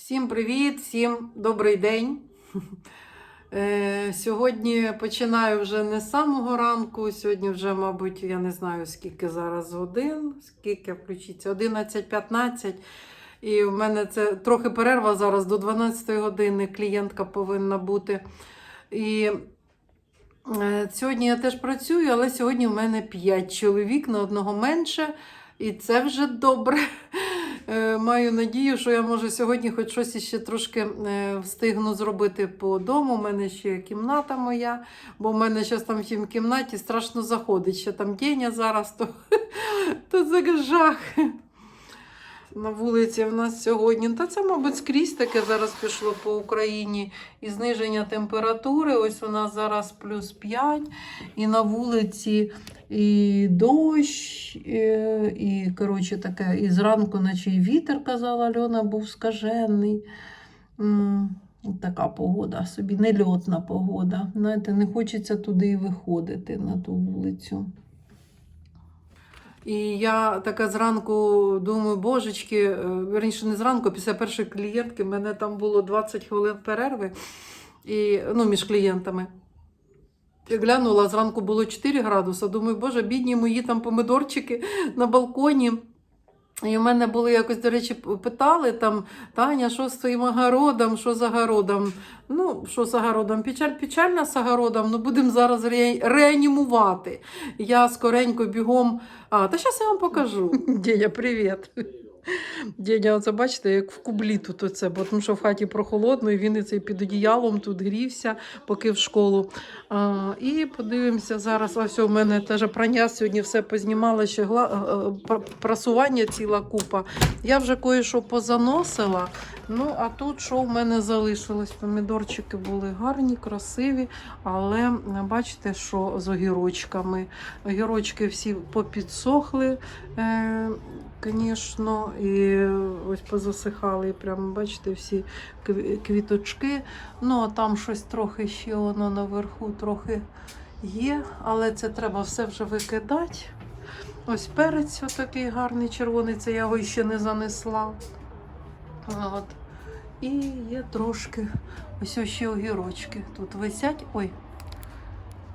Всім привіт, всім добрий день. Е, Сьогодні починаю вже не з самого ранку. Сьогодні вже, мабуть, я не знаю, скільки зараз годин, скільки включиться, 11.15. І в мене це трохи перерва зараз до 12 години. Клієнтка повинна бути. І е, сьогодні я теж працюю, але сьогодні в мене 5 чоловік на одного менше. І це вже добре. Е, Маю надію, що я може сьогодні хоч щось іще трошки е, встигну зробити по дому. У мене ще кімната моя, бо в мене зараз там в тім кімнаті страшно заходить. Ще там Деня зараз, то, то це жах. На вулиці в нас сьогодні. Та це, мабуть, скрізь таке зараз пішло по Україні. І зниження температури. Ось у нас зараз плюс 5. І на вулиці і дощ, і, і коротше, таке, і зранку, наче і вітер, казала Альона, був скажений. М, Така погода, собі нельотна погода. Знаєте, не хочеться туди і виходити на ту вулицю. І я така зранку думаю, божечки, е, верніше не зранку, після першої клієнтки, в мене там було 20 хвилин перерви і, ну, між клієнтами. Я глянула, зранку було 4 градуси. Думаю, боже, бідні мої там помидорчики на балконі. І в мене були якось, до речі, питали там, Таня, що з твоїм огородом, що з огородом? Ну, що з огородом? Печаль, печальна з огородом, ну будемо зараз ре- реанімувати. Я скоренько бігом. А, та зараз я вам покажу. Дія, привіт. Деня, оце бачите, як в кублі тут оце, бо тому що в хаті прохолодно, і він і цей під одіялом тут грівся, поки в школу. А, і подивимося зараз. Ось у мене теж прання сьогодні все познімала, ще гла... е, е, пр- прасування ціла купа. Я вже кое-що позаносила. Ну, а тут що в мене залишилось? Помідорчики були гарні, красиві, але бачите, що з огірочками. Огірочки всі попідсохли, е, звісно, і ось позасихали. І Прямо, бачите, всі квіточки. Ну, а там щось трохи ще воно наверху трохи є, але це треба все вже викидати. Ось перець отакий гарний червоний, це я його ще не занесла. От. І є трошки ось ще огірочки. Тут висять. Ой.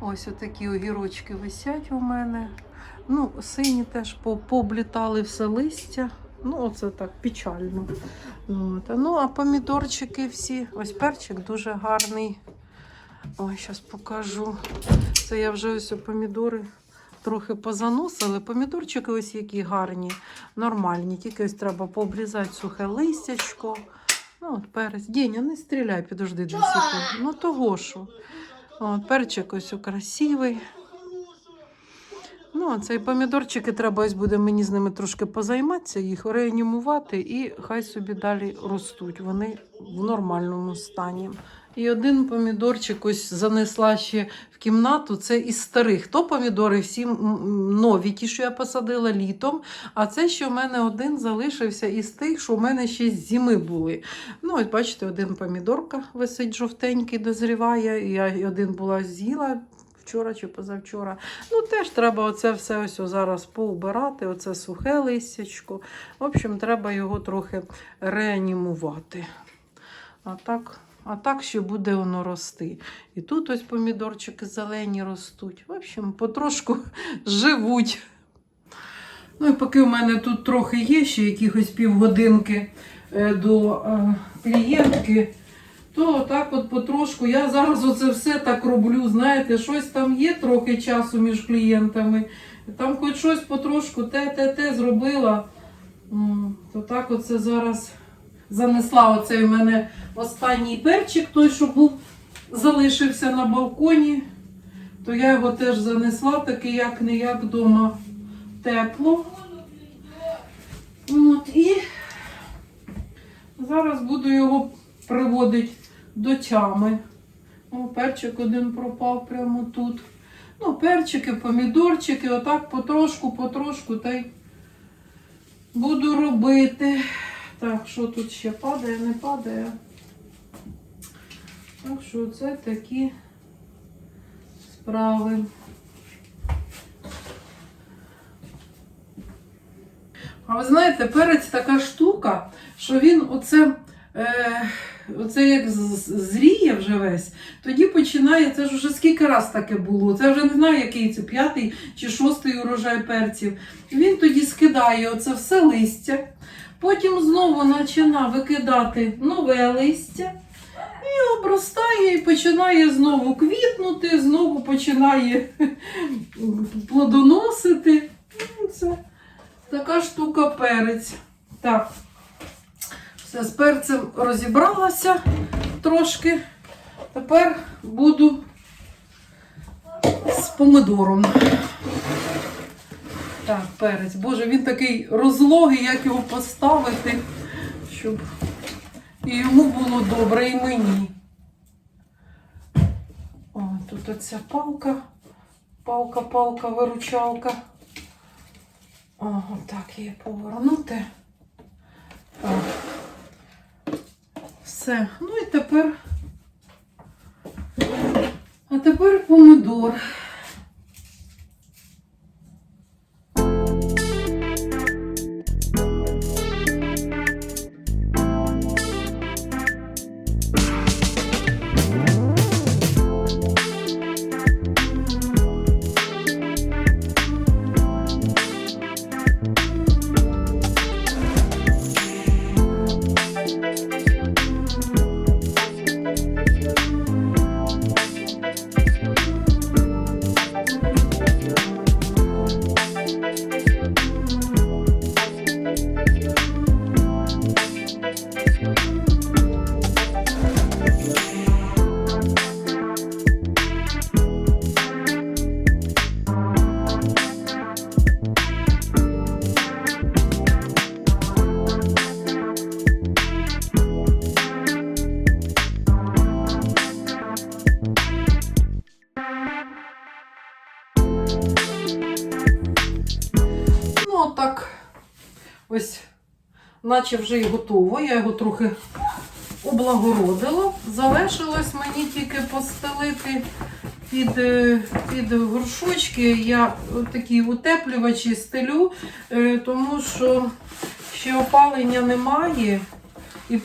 Ось отакі огірочки висять у мене. Ну, сині теж по- пооблітали все листя. Ну, оце так печально. От. Ну, а помідорчики всі. Ось перчик дуже гарний. Ой, зараз покажу. Це я вже ось помідори трохи позаносили. Помідорчики ось які гарні, нормальні. Тільки ось треба пообрізати сухе листячко. Ну, от перець. Діня, не стріляй, підожди дві секунд. Ну того що. От, перчик ось красивий. Ну, а цей помідорчики треба ось буде мені з ними трошки позайматися, їх реанімувати, і хай собі далі ростуть. Вони в нормальному стані. І один помідорчик ось занесла ще в кімнату. Це із старих. То помідори всі нові, ті, що я посадила літом. А це ще в мене один залишився із тих, що в мене ще з зими були. Ну, ось бачите, один помідорка висить жовтенький, дозріває. Я один була з'їла вчора чи позавчора. Ну, теж треба оце все ось зараз поубирати, оце сухе листячко. В общем, треба його трохи реанімувати. А так, а так ще буде воно рости. І тут ось помідорчики зелені ростуть. В общем, потрошку живуть. Ну і поки у мене тут трохи є ще якихось півгодинки е, до е, клієнтки, то так от потрошку. Я зараз оце все так роблю. Знаєте, щось там є трохи часу між клієнтами. Там хоч щось потрошку те-те-те зробила. То так оце зараз занесла оцей у мене останній перчик, той, що був, залишився на балконі. То я його теж занесла, таки як не як вдома тепло. От, і зараз буду його приводити до тями. О, перчик один пропав прямо тут. Ну, перчики, помідорчики, отак потрошку, потрошку та й буду робити. Так, що тут ще падає, не падає. Так що це такі справи. А ви знаєте, перець така штука, що він оце е, оце як зріє вже весь, тоді починає, це ж вже скільки раз таке було. Це вже не знаю, який це п'ятий чи шостий урожай перців. Він тоді скидає оце все листя, потім знову починає викидати нове листя. І обростає і починає знову квітнути, знову починає плодоносити. Ну, Це така штука перець. Так, все з перцем розібралася трошки. Тепер буду з помидором. Так, перець. Боже, він такий розлогий, як його поставити, щоб і йому було добре, і мені. О, тут оця палка. Палка, палка, виручалка. Ага, так, її повернути. О. Все. Ну і тепер. А тепер помидор. Наче вже і готово. Я його трохи облагородила. Залишилось мені тільки постелити під, е, під горшочки. Я такі утеплювачі стелю, е, тому що ще опалення немає і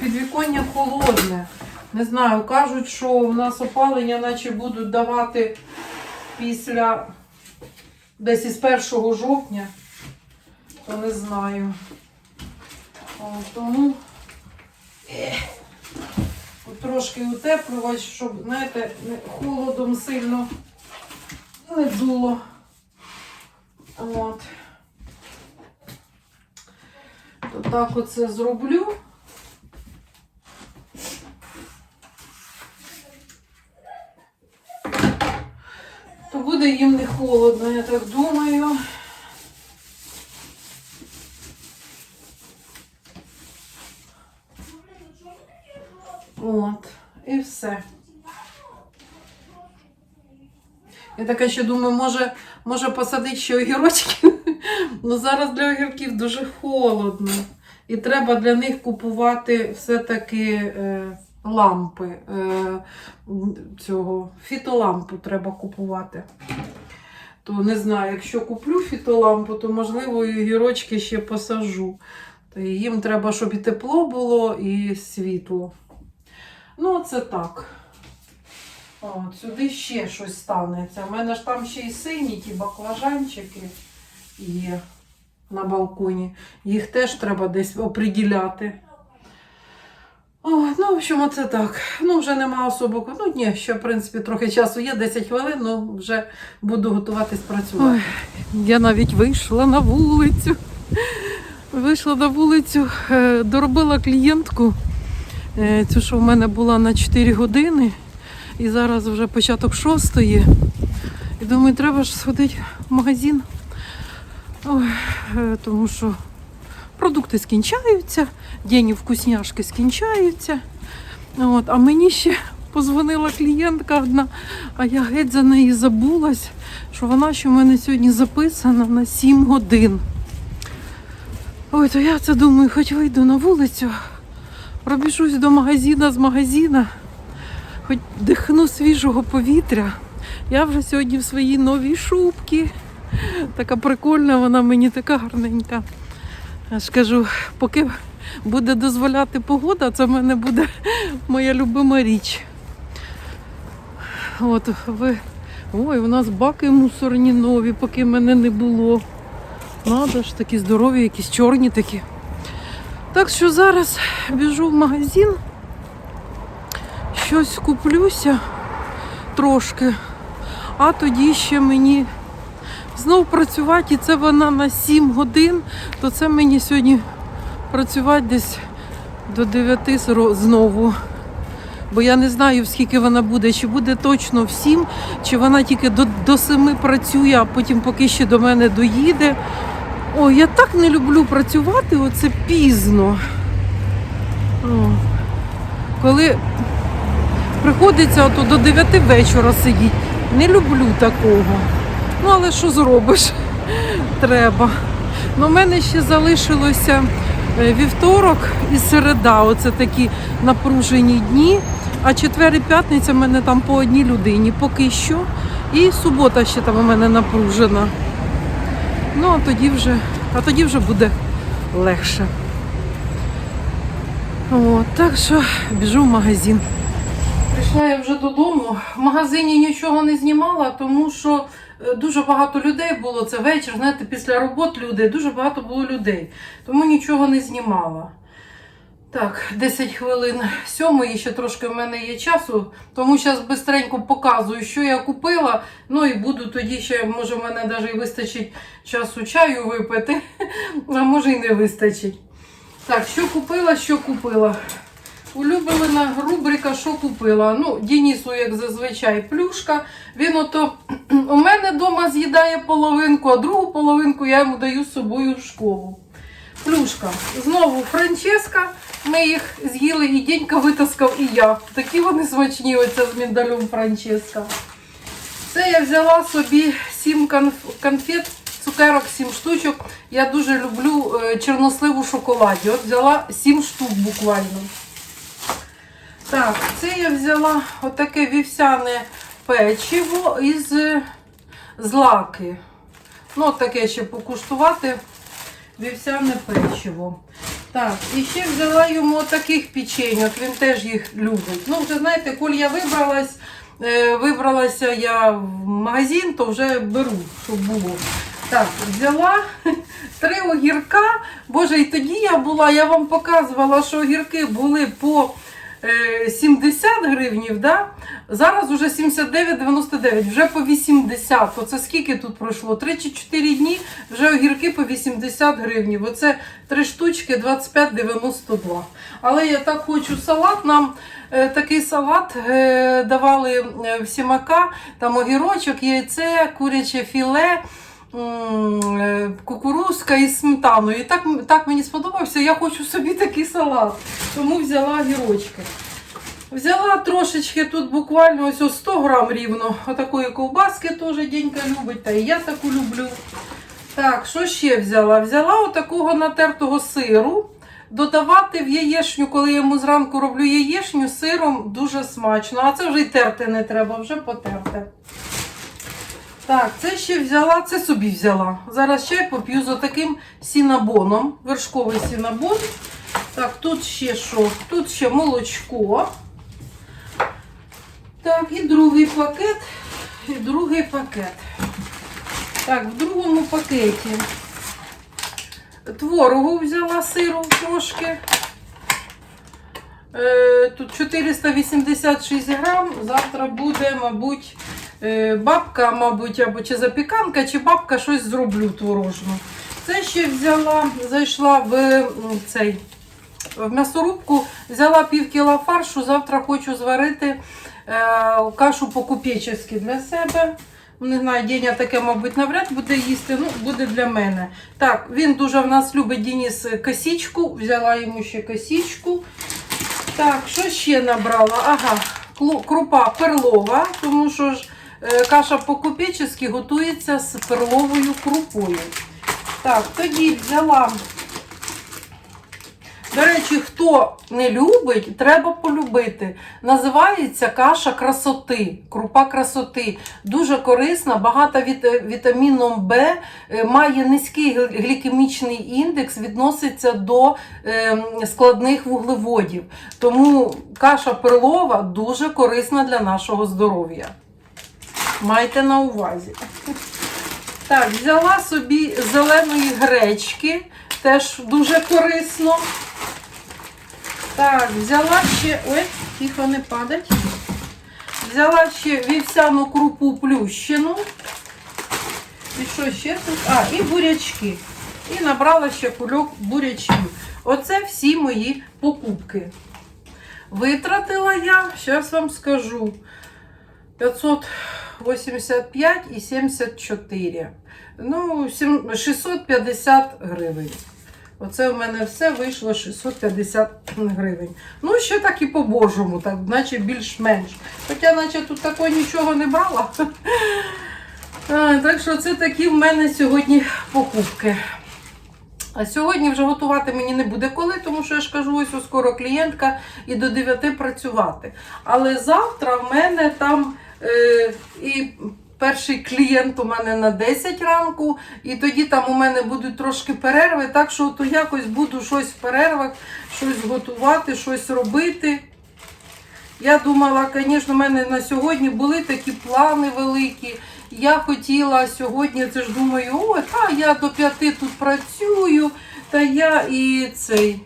підвіконня холодне. Не знаю, кажуть, що у нас опалення наче будуть давати після десь із 1 жовтня, то не знаю. Тому трошки утеплювач, щоб, знаєте, холодом сильно не дуло. От. То так оце зроблю. То буде їм не холодно, я так думаю. От, і все. Я така ще думаю, може, може посадити ще огірочки. Ну зараз для огірків дуже холодно. І треба для них купувати все-таки е, лампи. Е, цього, фітолампу треба купувати. То не знаю, якщо куплю фітолампу, то можливо і огірочки ще посажу. То їм треба, щоб і тепло було, і світло. Ну, це так. От, сюди ще щось станеться. У мене ж там ще й сині ті баклажанчики є на балконі. Їх теж треба десь оприділяти. О, ну, в общем, оце так. Ну, вже нема особо. Ну, ні, ще, в принципі, трохи часу є, 10 хвилин, ну вже буду готуватись працювати. Ой, я навіть вийшла на вулицю. Вийшла на вулицю, е, доробила клієнтку. Е, Цю, що в мене була на 4 години, і зараз вже початок шостої. І думаю, треба ж сходити в магазин. Ой, е, тому що продукти скінчаються, дені вкусняшки скінчаються. От, а мені ще позвонила клієнтка одна, а я геть за неї забулась, що вона ще в мене сьогодні записана на 7 годин. Ой, то я це думаю, хоч вийду на вулицю, пробіжусь до магазина з магазина, хоч дихну свіжого повітря. Я вже сьогодні в своїй новій шубці. Така прикольна, вона мені така гарненька. Я ж кажу, поки буде дозволяти погода, це в мене буде моя любима річ. От ви. Ой, у нас баки мусорні нові, поки мене не було. Надо ж, такі здорові, якісь чорні такі. Так що зараз біжу в магазин, щось куплюся трошки, а тоді ще мені знов працювати, і це вона на 7 годин, то це мені сьогодні працювати десь до 9 знову. Бо я не знаю, скільки вона буде, чи буде точно в 7, чи вона тільки до, до 7 працює, а потім поки ще до мене доїде. Ой, я так не люблю працювати, оце пізно. О, коли приходиться ото до 9 вечора сидіти, не люблю такого. Ну, але що зробиш? Треба. Ну, у мене ще залишилося е, вівторок і середа. Оце такі напружені дні. А четвер і п'ятниця в мене там по одній людині поки що. І субота ще там у мене напружена. Ну, а тоді вже, а тоді вже буде легше. От, так що біжу в магазин. Прийшла я вже додому. В магазині нічого не знімала, тому що е, дуже багато людей було. Це вечір, знаєте, після робот люди, дуже багато було людей. Тому нічого не знімала. Так, 10 хвилин сьомої, ще трошки в мене є часу, тому зараз бистренько показую, що я купила. Ну і буду тоді ще, може, в мене навіть і вистачить часу чаю випити, а може і не вистачить. Так, що купила, що купила. Улюблена рубрика, що купила. Ну, Дінісу, як зазвичай, плюшка. Він ото у мене вдома з'їдає половинку, а другу половинку я йому даю з собою в школу. Плюшка. Знову Франческа. Ми їх з'їли і Дінька витаскав, і я. Такі вони смачні, оця з міндалем Франческа. Це я взяла собі 7 конф- конфет, цукерок 7 штучок. Я дуже люблю е, чорносливу шоколаді. От взяла 7 штук буквально. Так, це я взяла отаке вівсяне печиво із е, злаки. Ну, от таке ще покуштувати вівсяне печиво. Так, і ще взяла йому таких печеньок, він теж їх любить. Ну, вже знаєте, коли я вибралась, е, вибралася я в магазин, то вже беру, щоб було. Так, взяла три огірка. Боже, і тоді я була, я вам показувала, що огірки були по 70 гривнів, да? зараз вже 79,99, вже по 80. Оце скільки тут пройшло? 3 чи 4 дні вже огірки по 80 гривнів. Оце три штучки 25,92. Але я так хочу салат. Нам е, такий салат е, давали е, сімака, там огірочок, яйце, куряче філе. Е, Кукурузка із сметаною. І так, так мені сподобався, я хочу собі такий салат. Тому взяла огірочки. Взяла трошечки тут буквально ось ось 100 грам рівно. Отакої ковбаски теж Дінька любить, та і я таку люблю. Так, що ще взяла? Взяла отакого натертого сиру. Додавати в яєшню, коли я йому зранку роблю яєшню, сиром дуже смачно. А це вже й терти не треба, вже потерти. Так, це ще взяла, це собі взяла. Зараз чай поп'ю з отаким сінабоном, вершковий сінабон. Так, тут ще що? Тут ще молочко. Так, і другий пакет. І другий пакет. Так, в другому пакеті творогу взяла сиру трошки. Е, Тут 486 грам. Завтра буде, мабуть, бабка, мабуть, або чи запіканка, чи бабка щось зроблю творожну. Це ще взяла, зайшла в цей в м'ясорубку, взяла пів кіла фаршу. Завтра хочу зварити е, кашу по-купечески для себе. Не знаю, Деня таке, мабуть, навряд буде їсти. Ну, буде для мене. Так, він дуже в нас любить Денис косічку. Взяла йому ще косічку. Так, що ще набрала? Ага, крупа перлова, тому що ж е, каша по-купечески готується з перловою крупою. Так, тоді взяла До речі, хто не любить, треба полюбити. Називається каша красоти, крупа красоти. Дуже корисна, багата вітаміном Б, е, має низький глікемічний індекс, відноситься до е, складних вуглеводів. Тому каша перлова дуже корисна для нашого здоров'я. Майте на увазі. Так, взяла собі зеленої гречки, теж дуже корисно. Так, взяла ще. Ой, тихо не падать. Взяла ще вівсяну крупу плющину. І що ще тут? А, і бурячки. І набрала ще кульок бурячків. Оце всі мої покупки. Витратила я, зараз вам скажу, 585 і 74. Ну, 650 гривень. Оце в мене все вийшло 650 гривень. Ну, ще так і по-божому, так, наче більш-менш. Хоча, наче тут такого нічого не брала. Так що це такі в мене сьогодні покупки. А сьогодні вже готувати мені не буде коли, тому що я ж кажу, ось скоро клієнтка і до 9 працювати. Але завтра в мене там і перший клієнт у мене на 10 ранку, і тоді там у мене будуть трошки перерви, так що то якось буду щось в перервах, щось готувати, щось робити. Я думала, звісно, в мене на сьогодні були такі плани великі. Я хотіла сьогодні, це ж думаю, о, та я до п'яти тут працюю, та я і цей.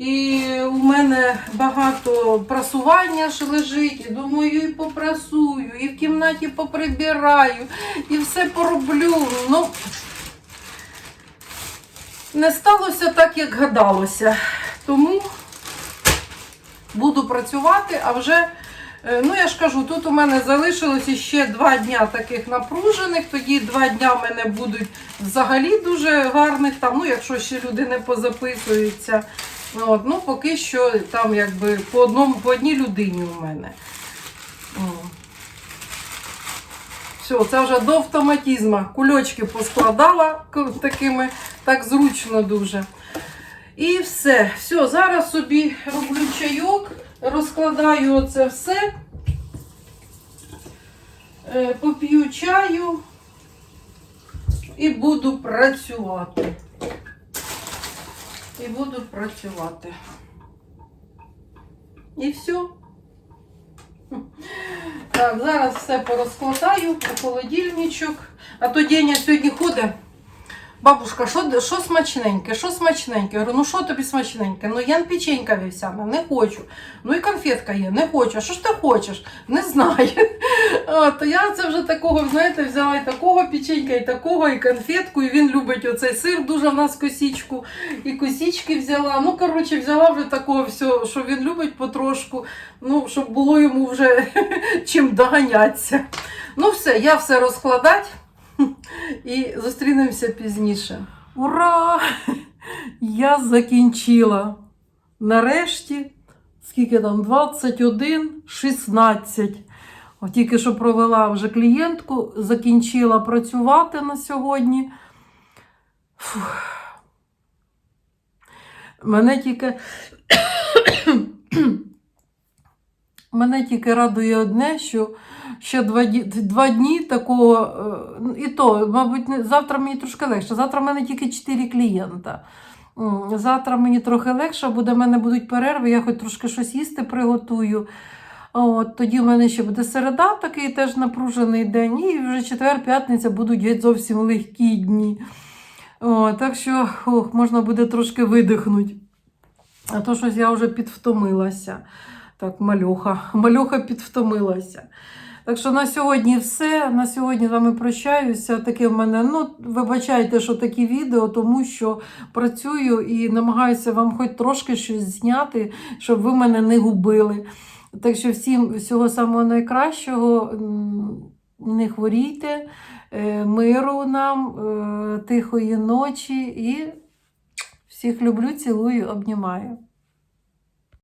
І у мене багато прасування ж лежить. І думаю, і попрасую, і в кімнаті поприбираю, і все пороблю. Ну, не сталося так, як гадалося. Тому буду працювати, а вже, е, ну я ж кажу, тут у мене залишилося ще два дня таких напружених, тоді два дня в мене будуть взагалі дуже гарних, там, ну якщо ще люди не позаписуються. От, ну, поки що там якби по, одному, по одній людині у мене. Все, це вже до автоматизму. Кульочки поскладала такими, так зручно дуже. І все. Все, зараз собі роблю чайок, розкладаю оце все. Е, Поп'ю чаю і буду працювати. І буду працювати. І все. Так, зараз все порозкладаю у холодильничок. А то Деня сьогодні ходить. Бабушка, що, смачненьке? Що смачненьке? Я говорю, ну що тобі смачненьке? Ну я печенька вівсяна, не хочу. Ну і конфетка є, не хочу. А що ж ти хочеш? Не знаю. То я це вже такого, знаєте, взяла і такого печенька, і такого, і конфетку. І він любить оцей сир, дуже в нас косічку. І косічки взяла. Ну, коротше, взяла вже такого всього, що він любить потрошку. Ну, щоб було йому вже чим доганятися. Ну, все, я все розкладать. І зустрінемося пізніше. Ура! Я закінчила. Нарешті, скільки там, 21, 16. От тільки що провела вже клієнтку, закінчила працювати на сьогодні. Фух. Мене тільки. Мене тільки радує одне, що ще два, ді- два дні такого, е, і то, мабуть, завтра мені трошки легше. Завтра в мене тільки 4 клієнта. Завтра мені трохи легше буде, в мене будуть перерви, я хоч трошки щось їсти приготую. От, тоді в мене ще буде середа, такий теж напружений день, і вже четвер, п'ятниця будуть геть зовсім легкі дні. О, так що ох, можна буде трошки видихнути. А то щось я вже підвтомилася. Так, мальоха. Мальоха підвтомилася. Так що на сьогодні все. На сьогодні з вами прощаюся. Таке в мене, ну, вибачайте, що такі відео, тому що працюю і намагаюся вам хоч трошки щось зняти, щоб ви мене не губили. Так що всім всього самого найкращого. Не хворійте, е, миру нам, е, тихої ночі і всіх люблю, цілую, обнімаю.